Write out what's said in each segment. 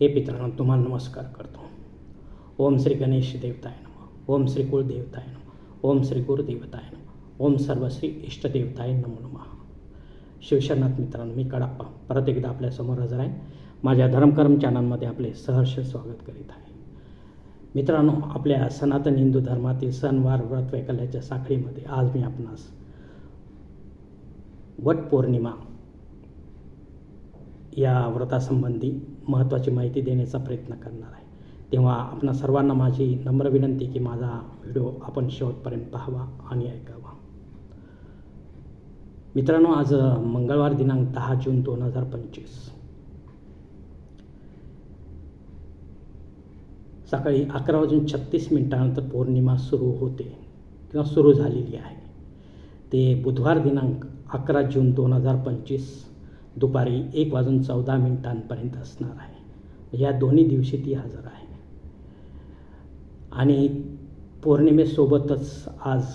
हे पित्रांनो तुम्हाला नमस्कार करतो. ओम श्री गणेश देवताय नम. ओम श्री कुलदेवताय नम. ओम श्री गुरुदेवताय नम. ओम सर्वश्री इष्टदेवताय नमो नमः. शिवशरणात मित्रांनो मी कडाप्पा परत एकदा आपल्यासमोर हजर आहे. माझ्या धर्मकर्म चॅनलमध्ये आपले सहर्ष स्वागत करीत आहे. मित्रांनो आपल्या सनातन हिंदू धर्मातील सणवार व्रत वैकल्याच्या साखळीमध्ये आज मी आपणास वट पौर्णिमा या व्रतासंबंधी महत्त्वाची माहिती देण्याचा प्रयत्न करणार आहे. तेव्हा आपणा सर्वांना माझी नम्र विनंती की माझा व्हिडिओ आपण शेवटपर्यंत पाहावा आणि ऐकावा. मित्रांनो आज मंगळवार दिनांक दहा जून दोन हजार पंचवीस. सकाळी अकरा वाजून छत्तीस मिनिटानंतर पौर्णिमा सुरू होते किंवा सुरू झालेली आहे. ते बुधवार दिनांक अकरा जून दोन हजार पंचवीस. दुपारी एक वाजून चौदा मिनिटांपर्यंत असणार आहे. म्हणजे या दोन्ही दिवशी ती हजर आहे. आणि पौर्णिमेसोबतच आज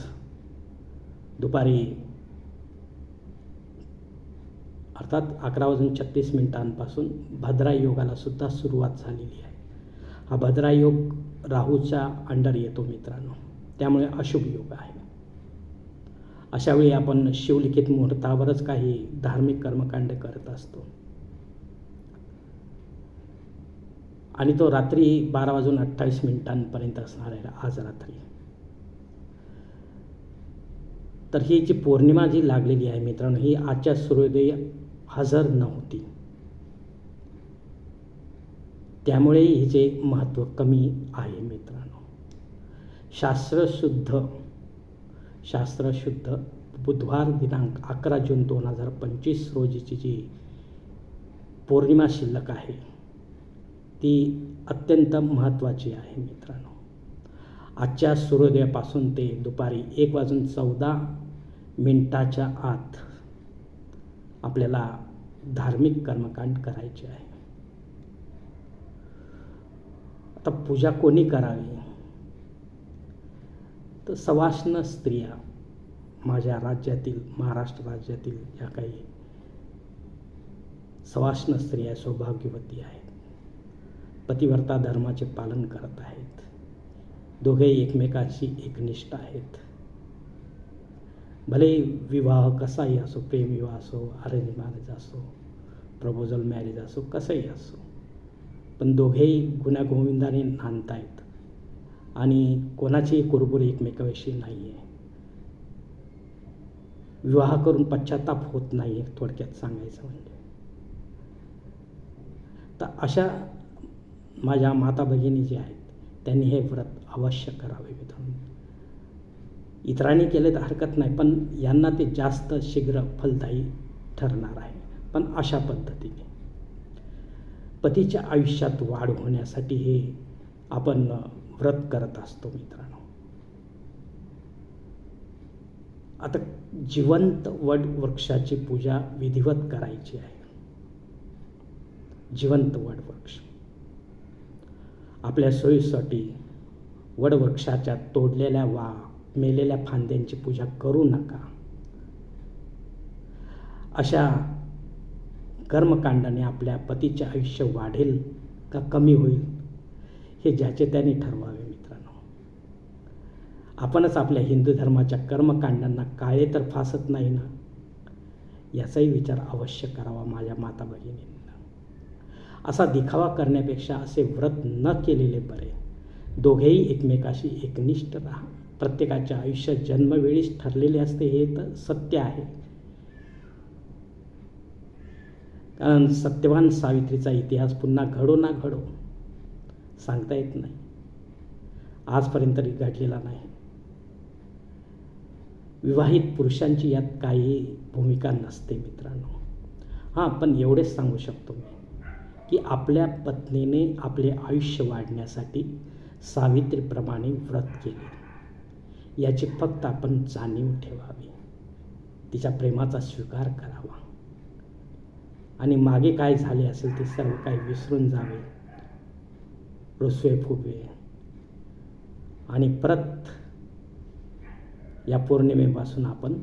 दुपारी अर्थात अकरा वाजून छत्तीस मिनिटांपासून भद्रा योगाला सुद्धा सुरुवात झालेली आहे. हा भद्रा योग राहूच्या अंडर येतो मित्रांनो. त्यामुळे अशुभ योग आहे. अशावेळी आपण शिवलिखित मुहूर्तावरच काही धार्मिक कर्मकांड करत असतो. आणि तो रात्री बारा वाजून अठ्ठावीस मिनिटांपर्यंत असणार आहे आज रात्री. तर ही जी पौर्णिमा जी लागलेली आहे मित्रांनो ही आजच्या सूर्योदय हजर नव्हती त्यामुळे हिचे महत्त्व कमी आहे मित्रांनो. शास्त्रशुद्ध शास्त्रशुद्ध बुधवार दिनांक अकरा जून दोन हजार पंचवीस रोजीची जी पौर्णिमा शिल्लक आहे ती अत्यंत महत्त्वाची आहे मित्रांनो. आजच्या सूर्योदयापासून ते दुपारी एक वाजून चौदा मिनटाच्या आत आपल्याला धार्मिक कर्मकांड करायचे आहे. आता पूजा कोणी करावी? तर सवाष्ण स्त्रिया माझ्या राज्यातील महाराष्ट्र राज्यातील ज्या काही सवाष्ण स्त्रिया सौभाग्यवती आहेत. पतिव्रता धर्माचे पालन करत आहेत. दोघे एकमेकांशी एकनिष्ठ आहेत. भले विवाह कसाही असो प्रेमविवाह असो अरेंज मॅरेज असो प्रपोजल मॅरेज असो कसंही असो पण दोघेही गुण्यागोविंदाने नांदतायत. आणि कोणाचीही कुरबुरी एकमेकाविषयी नाही आहे विवाह करून पश्चाताप होत नाही आहे थोडक्यात सांगायचं म्हणजे. तर अशा माझ्या माता भगिनी जे आहेत त्यांनी हे व्रत अवश्य करावे मित्रांनो इतरांनी केले तर हरकत नाही पण यांना ते जास्त शीघ्र फलदायी ठरणार आहे. पण अशा पद्धतीने. पतीच्या आयुष्यात वाढ होण्यासाठी हे आपण व्रत करत असतो मित्रांनो. आता जिवंत वड वृक्षाची पूजा विधिवत करायची आहे. जिवंत वडवृक्ष आपल्या सोयीसाठी वडवृक्षाच्या तोडलेल्या वा मेलेल्या फांद्यांची पूजा करू नका. अशा कर्मकांडाने आपल्या पतीचे आयुष्य वाढेल का कमी होईल? हे ज्याचे त्याने ठरवावे मित्रांनो. आपणच आपल्या हिंदू धर्माच्या कर्मकांडांना काळे तर फासत नाही ना? याचाही विचार अवश्य करावा माझ्या माता भगिनींना असा दिखावा करण्यापेक्षा असे व्रत न केलेले बरे. दोघेही एकमेकाशी एकनिष्ठ राहा. प्रत्येकाच्या आयुष्य जन्मवेळीच ठरलेले असते हे तर सत्य आहे. कारण सत्यवान सावित्रीचा इतिहास पुन्हा घडो ना घडो. सांगता येत नाही. आजपर्यंत तरी घडलेला नाही. विवाहित पुरुषांची यात काही भूमिका नसते मित्रांनो. हां पण एवढेच सांगू शकतो मी की आपल्या पत्नीने आपले आयुष्य वाढण्यासाठी सावित्रीप्रमाणे व्रत केले. याची फक्त आपण जाणीव ठेवावी. तिच्या प्रेमाचा स्वीकार करावा. आणि मागे काय झाले असेल ते सर्व काही विसरून जावे. रुसवे फुगवे आणि परत या पौर्णिमेपासून आपण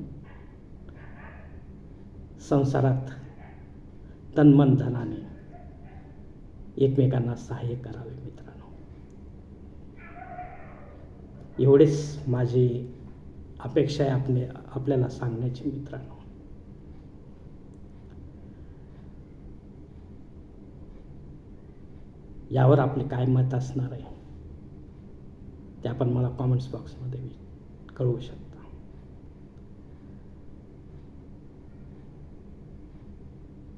संसारात तन्मन धनाने एकमेकांना सहाय्य करावे मित्रांनो. एवढेच माझी अपेक्षा आहे आपले आपल्याला सांगण्याची मित्रांनो. यावर आपले काय मत असणार आहे ते आपण मला कॉमेंट्स बॉक्समध्ये कळवू शकता.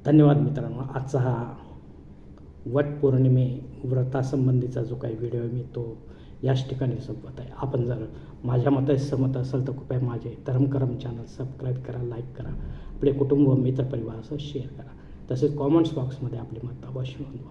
धन्यवाद मित्रांनो. आजचा हा वट पौर्णिमे व्रतासंबंधीचा जो काही व्हिडिओ आहे मी तो याच ठिकाणी सोबत आहे. आपण जर माझ्या मताशी सहमत असाल तर कृपया माझे धर्मकरम चॅनल सबस्क्राईब करा लाईक करा. आपले कुटुंब व मित्रपरिवारासह शेअर करा. तसेच कॉमेंट्स बॉक्समध्ये आपले मत अवश्य नोंदवा.